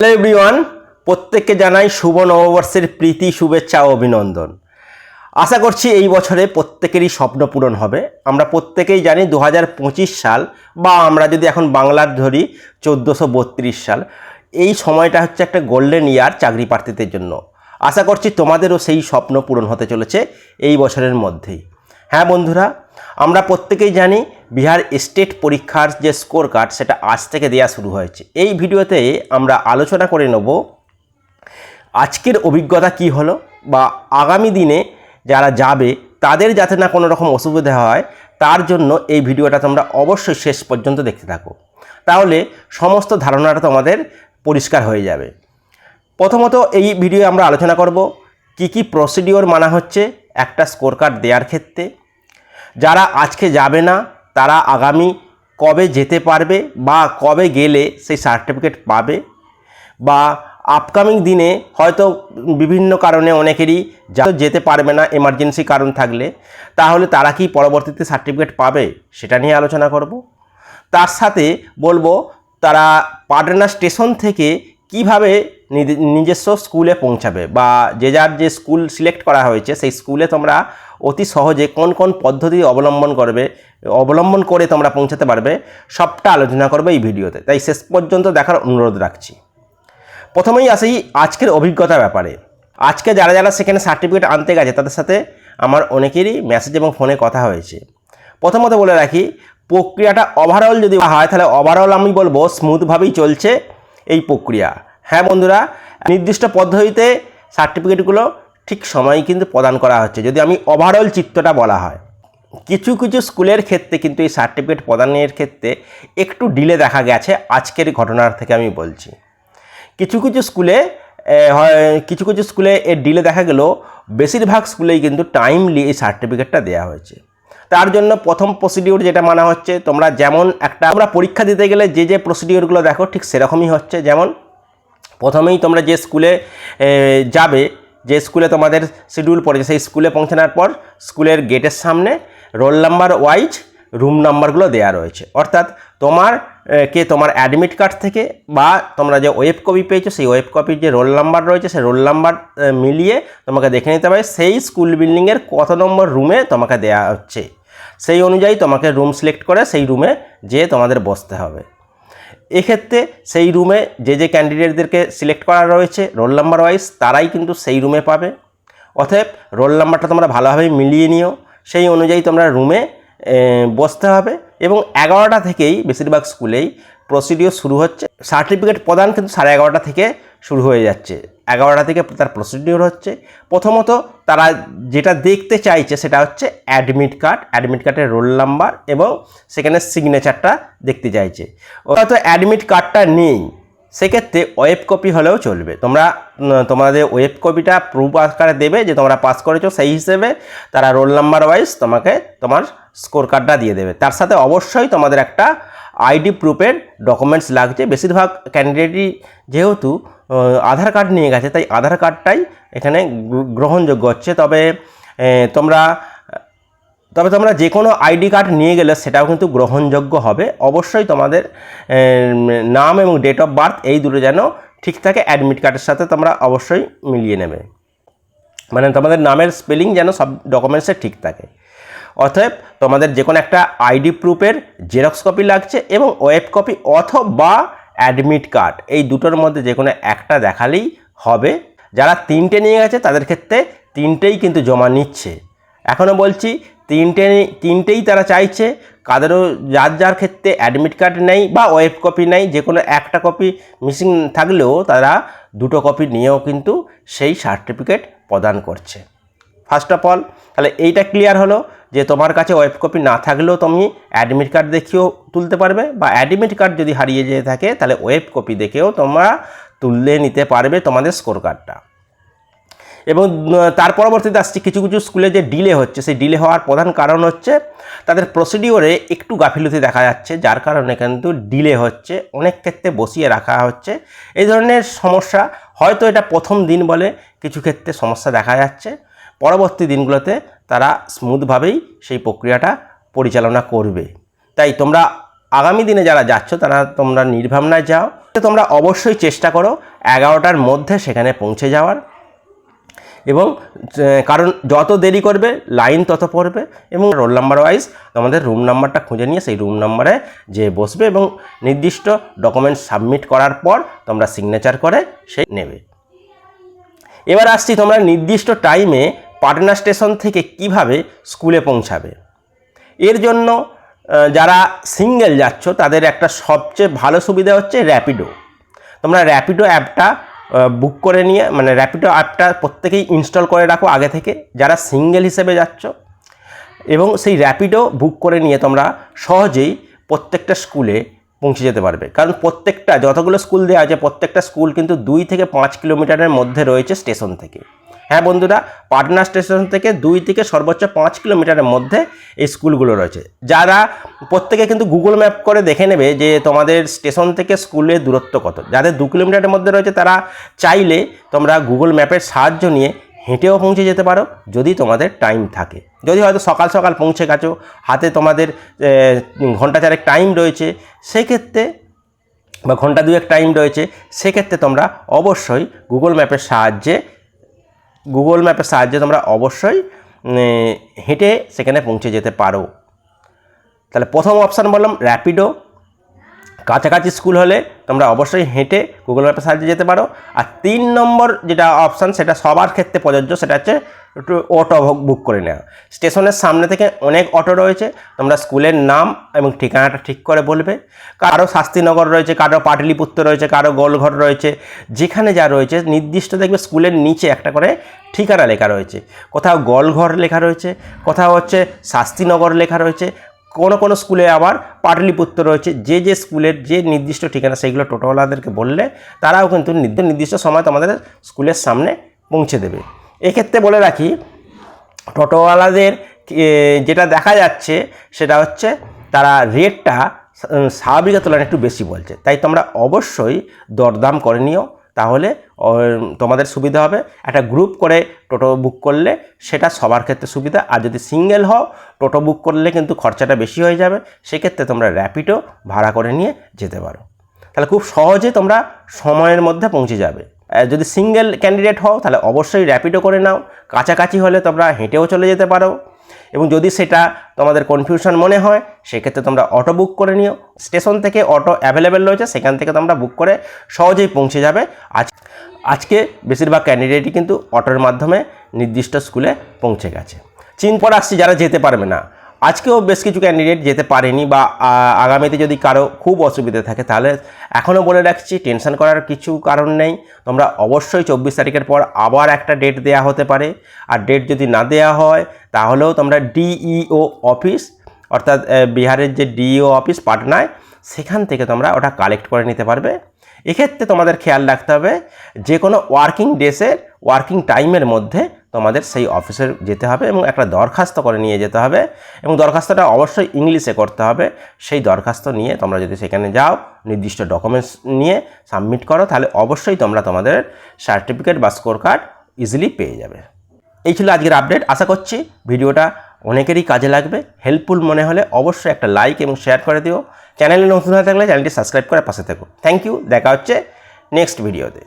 Hello everyone প্রত্যেককে জানাই শুভ নববর্ষের প্রীতি, শুভেচ্ছা ও অভিনন্দন। আশা করছি এই বছরে প্রত্যেকেরই স্বপ্ন পূরণ হবে। আমরা প্রত্যেকেই জানি দু হাজার পঁচিশ সাল, বা আমরা যদি এখন বাংলার ধরি, চোদ্দোশো সাল। এই সময়টা হচ্ছে একটা গোল্ডেন ইয়ার চাকরি প্রার্থীদের জন্য। আশা করছি তোমাদেরও সেই স্বপ্ন পূরণ হতে চলেছে এই বছরের মধ্যেই। হ্যাঁ বন্ধুরা, আমরা প্রত্যেকেই জানি বিহার স্টেট পরীক্ষার যে স্কোর কার্ড সেটা আজ থেকে দেওয়া শুরু হয়েছে। এই ভিডিওতে আমরা আলোচনা করে নেব আজকের অভিজ্ঞতা কি হলো বা আগামী দিনে যারা যাবে, তাদের যাতে না কোনো রকম অসুবিধা হয়, তার জন্য এই ভিডিওটা তোমরা অবশ্যই শেষ পর্যন্ত দেখতে থাকো। তাহলে সমস্ত ধারণাটা তোমাদের পরিষ্কার হয়ে যাবে। প্রথমত এই ভিডিও আমরা আলোচনা করব কি কি প্রসিডিওর মানা হচ্ছে একটা স্কোর কার্ড দেওয়ার ক্ষেত্রে। যারা আজকে যাবে না তারা আগামী কবে যেতে পারবে বা কবে গেলে সেই সার্টিফিকেট পাবে? বা আপকামিং দিনে হয়তো বিভিন্ন কারণে অনেকেরই যা- যেতে পারবে না এমার্জেন্সি কারণ থাকলে, তাহলে তারা কি পরবর্তীতে সার্টিফিকেট পাবে সেটা নিয়ে আলোচনা করব। তার সাথে বলব, তারা পাটনা স্টেশন থেকে কীভাবে নিজ- নিজস্ব স্কুলে পৌঁছাবে বা যে যার যে স্কুল সিলেক্ট করা হয়েছে, সেই স্কুলে তোমরা অতি সহজে কোন কোন পদ্ধতি অবলম্বন করবে, অবলম্বন করে তোমরা পৌঁছাতে পারবে, সবটা আলোচনা করবে এই ভিডিওতে। তাই শেষ পর্যন্ত দেখার অনুরোধ রাখছি। প্রথমেই আসি আজকের অভিজ্ঞতার ব্যাপারে। আজকে যারা যারা সেখানে সার্টিফিকেট আনতে গেছে, তাদের সাথে আমার অনেকেরই মেসেজ এবং ফোনে কথা হয়েছে। প্রথমত বলে রাখি, প্রক্রিয়াটা ওভারঅল যদি হয়, তাহলে ওভারঅল আমি বলব স্মুথভাবেই চলছে এই প্রক্রিয়া। হ্যাঁ বন্ধুরা, নির্দিষ্ট পদ্ধতিতে সার্টিফিকেটগুলো ঠিক সময় কিন্তু প্রদান করা হচ্ছে। যদি আমি ওভারঅল চিত্রটা বলা হয়, কিছু কিছু স্কুলের ক্ষেত্রে কিন্তু এই সার্টিফিকেট প্রদানের ক্ষেত্রে একটু ডিলে দেখা গেছে, আজকের ঘটনার থেকে আমি বলছি। কিছু কিছু স্কুলে কিছু কিছু স্কুলে এর ডিলে দেখা গেল বেশিরভাগ স্কুলেই কিন্তু টাইমলি এই সার্টিফিকেটটা দেওয়া হয়েছে। তার জন্য প্রথম প্রসিডিওর যেটা মানা হচ্ছে, তোমরা যেমন একটা আমরা পরীক্ষা দিতে গেলে যে যে প্রসিডিওরগুলো দেখো ঠিক সেরকমই হচ্ছে। যেমন, প্রথমেই তোমরা যে স্কুলে যাবে যে স্কুলে তোমাদের শিডিউল পড়েছে, সেই স্কুলে পৌঁছানোর পর স্কুলের গেটের সামনে রোল নাম্বার ওয়াইজ রুম নাম্বারগুলো দেওয়া রয়েছে। অর্থাৎ তোমার কে তোমার অ্যাডমিট কার্ড থেকে বা তোমরা যে ওয়েব কপি পেয়েছ, সেই ওয়েব কপির যে রোল নাম্বার রয়েছে, সেই রোল নাম্বার মিলিয়ে তোমাকে দেখে নিতে হবে সেই স্কুল বিল্ডিংয়ের কত নম্বর রুমে তোমাকে দেওয়া হচ্ছে। সেই অনুযায়ী তোমাকে রুম সিলেক্ট করে সেই রুমে যেয়ে তোমাদের বসতে হবে। এক্ষেত্রে সেই রুমে যে যে ক্যান্ডিডেটদেরকে সিলেক্ট করা রয়েছে রোল নাম্বার ওয়াইজ তারাই কিন্তু সেই রুমে পাবে। অতএব রোল নাম্বারটা তোমরা ভালোভাবে মিলিয়ে নিও। সেই অনুযায়ী তোমরা রুমে বসতে হবে এবং এগারোটা থেকেই বেশিরভাগ স্কুলেই প্রসিডিওর শুরু হচ্ছে। সার্টিফিকেট প্রদান কিন্তু সাড়ে এগারোটা থেকে শুরু হয়ে যাচ্ছে। এগারোটা থেকে তার প্রসিডিওর হচ্ছে। প্রথমত তারা যেটা দেখতে চাইছে সেটা হচ্ছে অ্যাডমিট কার্ড অ্যাডমিট কার্ডের রোল নাম্বার এবং সেখানে সিগনেচারটা দেখতে চাইছে। হয়তো অ্যাডমিট কার্ডটা নেই। সেক্ষেত্রে ওয়েব কপি হলেও চলবে। তোমরা তোমাদের ওয়েব কপিটা প্রুফ আকারে দেবে যে তোমরা পাস করেছ, সেই হিসেবে তারা রোল নাম্বার ওয়াইজ তোমাকে তোমার স্কোর কার্ডটা দিয়ে দেবে। তার সাথে অবশ্যই তোমাদের একটা আইডি প্রুফের ডকুমেন্টস লাগছে। বেশিরভাগ ক্যান্ডিডেটই যেহেতু আধার কার্ড নিয়ে গেছে, তাই আধার কার্ডটাই এখানে গ্রহণযোগ্য হচ্ছে। তবে তোমরা তবে তোমরা যে কোনো আইডি কার্ড নিয়ে গেলে সেটাও কিন্তু গ্রহণযোগ্য হবে। অবশ্যই তোমাদের নাম এবং ডেট অফ বার্থ এই দুটো যেন ঠিক থাকে অ্যাডমিট কার্ডের সাথে তোমরা অবশ্যই মিলিয়ে নেবে। মানে তোমাদের নামের স্পেলিং যেন সব ডকুমেন্টসে ঠিক থাকে। অতএব তোমাদের যে কোনো একটা আইডি প্রুফের জেরক্স কপি লাগছে এবং ওয়েব কপি অথবা অ্যাডমিট কার্ড। এই দুটোর মধ্যে যে কোনো একটা দেখালেই হবে। যারা তিনটে নিয়ে গেছে, তাদের ক্ষেত্রে তিনটেই কিন্তু জমা নিচ্ছে। এখনও বলছি, তিনটে তিনটেই তারা চাইছে। কাদেরও যার যার ক্ষেত্রে অ্যাডমিট কার্ড নেই বা ওয়েব কপি নেই যে কোনো একটা কপি মিসিং থাকলেও তারা দুটো কপি নিয়েও কিন্তু সেই সার্টিফিকেট প্রদান করছে। ফার্স্ট অফ অল, তাহলে এইটা ক্লিয়ার হলো। যে তোমার কাছে ওয়েব কপি না থাকলেও তুমি অ্যাডমিট কার্ড দেখিয়েও তুলতে পারবে বা অ্যাডমিট কার্ড যদি হারিয়ে যেয়ে থাকে, তাহলে ওয়েব কপি দেখেও তোমরা তুলে নিতে পারবে তোমাদের স্কোর কার্ডটা এবং তার পরবর্তীতে আসছে কিছু কিছু স্কুলে যে ডিলে হচ্ছে, সেই ডিলে হওয়ার প্রধান কারণ হচ্ছে তাদের প্রসিডিওরে একটু গাফিলতি দেখা যাচ্ছে, যার কারণে কিন্তু ডিলে হচ্ছে, অনেক ক্ষেত্রে বসিয়ে রাখা হচ্ছে। এই ধরনের সমস্যা হয়তো এটা প্রথম দিন বলে কিছু ক্ষেত্রে সমস্যা দেখা যাচ্ছে। পরবর্তী দিনগুলোতে তারা স্মুথভাবেই সেই প্রক্রিয়াটা পরিচালনা করবে। তাই তোমরা আগামী দিনে যারা যাচ্ছ, তারা তোমরা নির্ভাবনায় যাও। তোমরা অবশ্যই চেষ্টা করো এগারোটার মধ্যে সেখানে পৌঁছে যাওয়ার। এবং কারণ যত দেরি করবে, লাইন তত পড়বে এবং রোল নাম্বার ওয়াইজ তোমাদের রুম নাম্বারটা খুঁজে নিয়ে সেই রুম নাম্বারে যে বসবে এবং নির্দিষ্ট ডকুমেন্টস সাবমিট করার পর তোমরা সিগনেচার করে সেই নেবে। এবার আসছি তোমরা নির্দিষ্ট টাইমে পাটনা স্টেশন থেকে কীভাবে স্কুলে পৌঁছাবে? এর জন্য যারা সিঙ্গেল যাচ্ছ, তাদের একটা সবচেয়ে ভালো সুবিধা হচ্ছে র্যাপিডো। তোমরা র্যাপিডো অ্যাপটা বুক করে নিয়ে মানে র্যাপিডো অ্যাপটা প্রত্যেকেই ইনস্টল করে রাখো আগে থেকে, যারা সিঙ্গেল হিসেবে যাচ্ছ। এবং সেই র্যাপিডো বুক করে নিয়ে তোমরা সহজেই প্রত্যেকটা স্কুলে পৌঁছে যেতে পারবে। কারণ প্রত্যেকটা, যতগুলো স্কুল দেওয়া আছে, প্রত্যেকটা স্কুল কিন্তু দুই থেকে পাঁচ কিলোমিটারের মধ্যে রয়েছে স্টেশন থেকে। হ্যাঁ বন্ধুরা, পাটনা স্টেশন থেকে দুই থেকে সর্বোচ্চ পাঁচ কিলোমিটারের মধ্যে এই স্কুলগুলো রয়েছে। যারা প্রত্যেকে কিন্তু গুগল ম্যাপ করে দেখে নেবে যে তোমাদের স্টেশন থেকে স্কুলের দূরত্ব কত। যাদের দু কিলোমিটারের মধ্যে রয়েছে তারা চাইলে তোমরা গুগল ম্যাপের সাহায্য নিয়ে হেঁটেও পৌঁছে যেতে পারো, যদি তোমাদের টাইম থাকে। যদি হয়তো সকাল সকাল পৌঁছে গেছো, হাতে তোমাদের ঘণ্টা চারেক টাইম রয়েছে, সেক্ষেত্রে বা ঘণ্টা দুয়েক টাইম রয়েছে, সেক্ষেত্রে তোমরা অবশ্যই গুগল ম্যাপের সাহায্যে গুগল ম্যাপের সাহায্যে তোমরা অবশ্যই হেঁটে সেখানে পৌঁছে যেতে পারো। তাহলে প্রথম অপশান বললাম র্যাপিডো কাছাকাছি স্কুল হলে তোমরা অবশ্যই হেঁটে গুগল ম্যাপের সাহায্যে যেতে পারো। আর তিন নম্বর যেটা অপশান সেটা সবার ক্ষেত্রে প্রযোজ্য, সেটা হচ্ছে একটু অটো বুক করে নেওয়া। স্টেশনের সামনে থেকে অনেক অটো রয়েছে, তোমরা স্কুলের নাম এবং ঠিকানাটা ঠিক করে বলবে। কারও শাস্তিনগর রয়েছে, কারও পাটলিপুত্র রয়েছে, কারও গোলঘর রয়েছে, যেখানে যা রয়েছে, নির্দিষ্ট দেখবে স্কুলের নিচে একটা করে ঠিকানা লেখা রয়েছে। কোথাও গোলঘর লেখা রয়েছে, কোথাও হচ্ছে শাস্তিনগর লেখা রয়েছে, কোনো কোনো স্কুলে আবার পাটলিপুত্র রয়েছে, যে যে স্কুলের যে নির্দিষ্ট ঠিকানা, সেইগুলো টোটোওয়ালাদেরকে বললে তারাও কিন্তু নির্দিষ্ট সময় তোমাদের স্কুলের সামনে পৌঁছে দেবে। এক্ষেত্রে বলে রাখি, টোটোওয়ালাদের যেটা দেখা যাচ্ছে সেটা হচ্ছে তারা রেটটা স্বাভাবিকের তুলনায় একটু বেশি বলছে। তাই তোমরা অবশ্যই দরদাম করে নিও, তাহলে তোমাদের সুবিধা হবে। একটা গ্রুপ করে টোটো বুক করলে সেটা সবার ক্ষেত্রে সুবিধা। আর যদি সিঙ্গেল হও, টোটো বুক করলে কিন্তু খরচাটা বেশি হয়ে যাবে। সেক্ষেত্রে তোমরা র্যাপিডো ভাড়া করে নিয়ে যেতে পারো। তাহলে খুব সহজে তোমরা সময়ের মধ্যে পৌঁছে যাবে। যদি সিঙ্গেল ক্যান্ডিডেট হও, তাহলে অবশ্যই র্যাপিডো করে নাও। কাছাকাছি হলে তোমরা হেঁটেও চলে যেতে পারো। এবং যদি সেটা তোমাদের কনফিউশন মনে হয়, সেক্ষেত্রে তোমরা অটো বুক করে নিও। স্টেশন থেকে অটো অ্যাভেলেবেল রয়েছে, সেখান থেকে তোমরা বুক করে সহজেই পৌঁছে যাবে। আজ, আজকে বেশিরভাগ ক্যান্ডিডেটই কিন্তু অটোর মাধ্যমে নির্দিষ্ট স্কুলে পৌঁছে গেছে। চিন পর আসছি যারা যেতে পারবে না। আজকেও বেশ কিছু ক্যান্ডিডেট যেতে পারেনি বা আগামীতে যদি কারও খুব অসুবিধা থাকে, তাহলে এখনও বলে রাখছি টেনশন করার কিছু কারণ নেই। তোমরা অবশ্যই চব্বিশ তারিখের পর আবার একটা ডেট দেয়া হতে পারে। আর ডেট যদি না দেয়া হয়, তাহলেও তোমরা ডিইও অফিস অর্থাৎ বিহারের যে ডিইও অফিস পাটনায়, সেখান থেকে তোমরা ওটা কালেক্ট করে নিতে পারবে। এক্ষেত্রে তোমাদের খেয়াল রাখতে হবে, যে কোনো ওয়ার্কিং ডেসের ওয়ার্কিং টাইমের মধ্যে তোমাদের সেই অফিসে যেতে হবে এবং একটা দরখাস্ত করে নিয়ে যেতে হবে এবং দরখাস্তটা অবশ্যই ইংলিশে করতে হবে। সেই দরখাস্ত নিয়ে তোমরা যদি সেখানে যাও, নির্দিষ্ট ডকুমেন্টস নিয়ে সাবমিট করো, তাহলে অবশ্যই তোমরা তোমাদের সার্টিফিকেট বা স্কোর কার্ড ইজিলি পেয়ে যাবে। এই ছিল আজকের আপডেট আশা করছি ভিডিওটা অনেকেরই কাজে লাগবে। হেল্পফুল মনে হলে অবশ্যই একটা লাইক এবং শেয়ার করে দিও। চ্যানেলে নতুন হয়ে থাকলে চ্যানেলটি সাবস্ক্রাইব করে পাশে থেকো। থ্যাংক ইউ দেখা হচ্ছে নেক্সট ভিডিওতে